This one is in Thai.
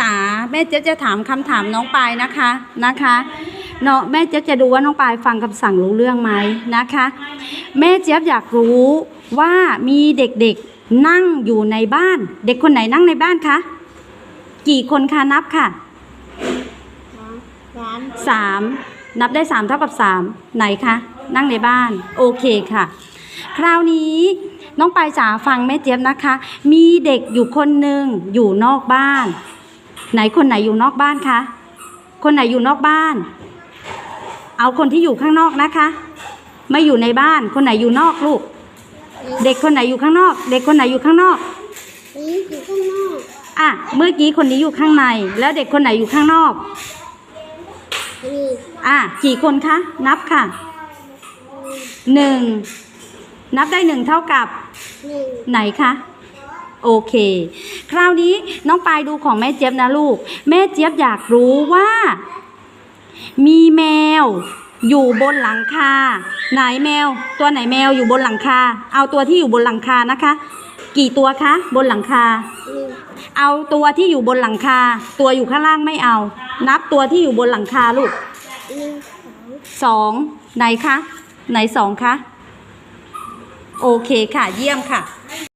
จ๋าแม่เจ๊ยบจะถามคำถามน้องปายนะคะนะคะเนาะแม่เจ๊ยบจะดูว่าน้องปายฟังคำสั่งรู้เรื่องไหมนะคะ แม่เจ๊ยบอยากรู้ว่ามีเด็กๆนั่งอยู่ในบ้าน เด็กคนไหนนั่งในบ้านคะกี่คนคะนับค่ะสามสามนับได้สามเท่ากับสามไหนคะนั่งในบ้านโอเคค่ะ คราวนี้น้องปายจ๋าฟังแม่เจี๊ยบนะคะ มีเด็กอยู่คนหนึ่งอยู่นอกบ้าน ไหนคนไหนอยู่นอกบ้านคะ คนไหนอยู่นอกบ้าน เอาคนที่อยู่ข้างนอกนะคะ ไม่อยู่ในบ้าน คนไหนอยู่นอกลูก เด็กคนไหนอยู่ข้างนอก เด็กคนไหนอยู่ข้างนอกนี่อยู่ข้างนอก อะ เมื่อกี้คนนี้อยู่ข้างใน แล้วเด็กคนไหนอยู่ข้างนอกนี่อะ กี่คนคะ นับค่ะหนึ่ง นับได้หนึ่งเท่ากับหนึ่งไหนคะ โอเค คราวนี้น้องปายดูของแม่เจี๊ยบนะลูก แม่เจี๊ยบอยากรู้ว่า มีแมว อยู่บนหลังคา ไหนแมว ตัวไหนแมวอยู่บนหลังคา เอาตัวที่อยู่บนหลังคานะคะ กี่ตัวคะ บนหลังคา เอาตัวที่อยู่บนหลังคา ตัวอยู่ข้างล่างไม่เอา นับตัวที่อยู่บนหลังคาลูกสองไหนคะ ไหนสองคะ โอเคค่ะ เยี่ยมค่ะ